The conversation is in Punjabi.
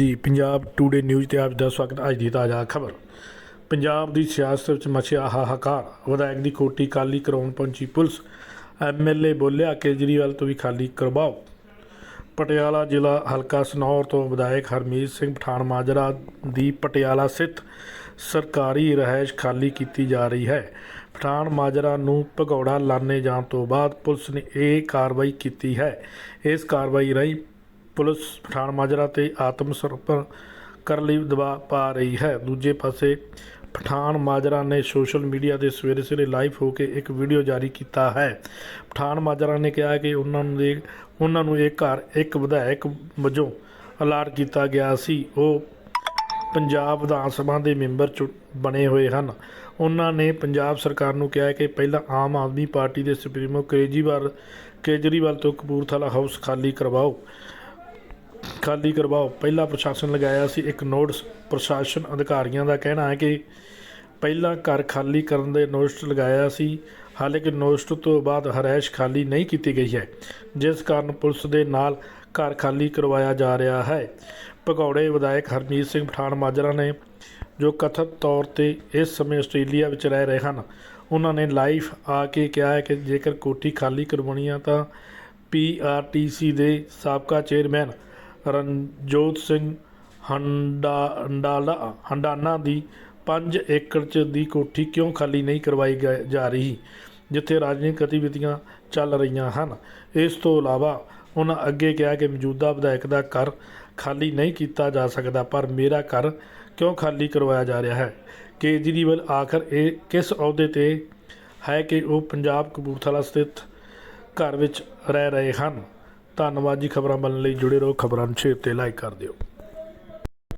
ਜੀ, ਪੰਜਾਬ ਟੂਡੇ ਨਿਊਜ਼ ਤੇ ਆਪ ਦਾ ਸਵਾਗਤ ਅੱਜ ਦੀ ਤਾਜ਼ਾ ਖਬਰ। ਪੰਜਾਬ ਦੀ ਸਿਆਸਤ ਵਿੱਚ ਮਚਿਆ ਹਾਹਾਕਾਰ। ਵਿਧਾਇਕ ਦੀ ਕੋਟੀ ਖਾਲੀ ਕਰਾਉਣ ਪਹੁੰਚੀ ਪੁਲਿਸ। ਐਮਐਲਏ ਬੋਲਿਆ, ਕੇਜਰੀਵਾਲ ਤੋਂ ਵੀ ਖਾਲੀ ਕਰਵਾਓ। ਪਟਿਆਲਾ ਜ਼ਿਲ੍ਹਾ ਹਲਕਾ ਸਨੌਰ ਤੋਂ ਵਿਧਾਇਕ ਹਰਮੀਤ ਸਿੰਘ ਪਠਾਨ ਮਾਜਰਾ ਦੀ ਪਟਿਆਲਾ ਸਥਿਤ ਸਰਕਾਰੀ ਰਿਹਾਇਸ਼ ਖਾਲੀ ਕੀਤੀ ਜਾ ਰਹੀ ਹੈ। ਪਠਾਨ ਮਾਜਰਾ ਨੂੰ ਭਗੌੜਾ ਲਾਣੇ ਜਾਣ ਤੋਂ ਬਾਅਦ ਪੁਲਿਸ ਨੇ ਇਹ ਕਾਰਵਾਈ ਕੀਤੀ ਹੈ। ਇਸ ਕਾਰਵਾਈ ਰਾਹੀਂ ਪੁਲਿਸ ਪਠਾਨ ਮਾਜਰਾ ਤੇ ਆਤਮ ਸਮਰਪਣ ਕਰਨ ਲਈ ਦਬਾਅ ਪਾ ਰਹੀ ਹੈ। ਦੂਜੇ ਪਾਸੇ ਪਠਾਨ ਮਾਜਰਾ ਨੇ ਸੋਸ਼ਲ ਮੀਡੀਆ ਤੇ ਸਵੇਰੇ ਸਵੇਰੇ ਲਾਈਵ ਹੋ ਕੇ ਇੱਕ ਵੀਡੀਓ ਜਾਰੀ ਕੀਤਾ ਹੈ। ਪਠਾਨ ਮਾਜਰਾ ਨੇ ਕਿਹਾ ਕਿ ਉਹਨਾਂ ਨੂੰ ਦੇ ਉਹਨਾਂ ਨੂੰ ਇਹ ਘਰ ਇੱਕ ਵਿਧਾਇਕ ਵਜੋਂ ਅਲਾਟ ਕੀਤਾ ਗਿਆ ਸੀ। ਉਹ ਪੰਜਾਬ ਵਿਧਾਨ ਸਭਾ ਦੇ ਮੈਂਬਰ ਚੁ ਬਣੇ ਹੋਏ ਹਨ। ਉਹਨਾਂ ਨੇ ਪੰਜਾਬ ਸਰਕਾਰ ਨੂੰ ਕਿਹਾ ਕਿ ਪਹਿਲਾਂ ਆਮ ਆਦਮੀ ਪਾਰਟੀ ਦੇ ਸੁਪਰੀਮੋ ਕੇਜਰੀਵਾਲ ਕੇਜਰੀਵਾਲ ਤੋਂ ਕਪੂਰਥਲਾ ਹਾਊਸ ਖਾਲੀ ਕਰਵਾਓ। ਖਾਲੀ ਕਰਵਾਓ। ਪਹਿਲਾ ਪ੍ਰਸ਼ਾਸਨ ਲਗਾਇਆ ਸੀ ਇੱਕ ਨੋਟਿਸ। ਪ੍ਰਸ਼ਾਸਨ ਅਧਿਕਾਰੀਆਂ ਦਾ ਕਹਿਣਾ ਹੈ ਕਿ ਪਹਿਲਾਂ ਘਰ ਖਾਲੀ ਕਰਨ ਦੇ ਨੋਟਿਸ ਲਗਾਇਆ ਸੀ। ਹਾਲਾਂਕਿ ਨੋਟਿਸ ਤੋਂ ਬਾਅਦ ਹਰੈਸ਼ ਖਾਲੀ ਨਹੀਂ ਕੀਤੀ ਗਈ ਹੈ, ਜਿਸ ਕਾਰਨ ਪੁਲਿਸ ਦੇ ਨਾਲ ਘਰ ਖਾਲੀ ਕਰਵਾਇਆ ਜਾ ਰਿਹਾ ਹੈ। ਭਗੌੜੇ ਵਿਧਾਇਕ ਹਰਮੀਤ ਸਿੰਘ ਪਠਾਨ ਮਾਜਰਾ ਨੇ, ਜੋ ਕਥਿਤ ਤੌਰ ਤੇ ਇਸ ਸਮੇਂ ਆਸਟ੍ਰੇਲੀਆ ਵਿੱਚ ਰਹਿ ਰਹੇ ਹਨ, ਉਹਨਾਂ ਨੇ ਲਾਈਵ ਆ ਕੇ ਕਿਹਾ ਹੈ ਕਿ ਜੇਕਰ ਕੋਠੀ ਖਾਲੀ ਕਰਵਾਉਣੀ ਆ ਤਾਂ ਪੀਆਰਟੀਸੀ ਦੇ ਸਾਬਕਾ ਚੇਅਰਮੈਨ ਰਣਜੋਤ ਸਿੰਘ ਹੰਡਾ, ਹੰਡਾਲਾ, ਹੰਡਾਨਾ ਦੀ 5 ਏਕੜ ਚ ਦੀ ਕੋਠੀ ਕਿਉਂ ਖਾਲੀ ਨਹੀਂ ਕਰਵਾਈ ਗ- ਜਾ ਰਹੀ? ਜਿੱਥੇ ਰਾਜਨੀਤਿਕ ਗਤੀਵਿਧੀਆਂ ਚੱਲ ਰਹੀਆਂ ਹਨ। ਇਸ ਤੋਂ ਇਲਾਵਾ ਉਹਨਾਂ ਅੱਗੇ ਕਿਹਾ ਕਿ ਮੌਜੂਦਾ ਵਿਧਾਇਕ ਦਾ ਘਰ ਖਾਲੀ ਨਹੀਂ ਕੀਤਾ ਜਾ ਸਕਦਾ, ਪਰ ਮੇਰਾ ਘਰ ਕਿਉਂ ਖਾਲੀ ਕਰਵਾਇਆ ਜਾ ਰਿਹਾ ਹੈ? ਕੇਜਰੀਵਾਲ ਆਖਰ ਇਹ ਕਿਸ ਅਹੁਦੇ ਤੇ ਹੈ ਕਿ ਉਹ ਪੰਜਾਬ ਕਪੂਰਥਲਾ ਸਥਿਤ ਘਰ ਵਿੱਚ ਰਹਿ ਰਹੇ ਹਨ? ਧੰਨਵਾਦ ਜੀ ਖਬਰਾਂ ਬਣਨ ਲਈ ਜੁੜੇ ਰਹੋ ਖਬਰਾਂ ਨੂੰ ਸ਼ੇਅਰ ਤੇ ਲਾਈਕ ਕਰ ਦਿਓ।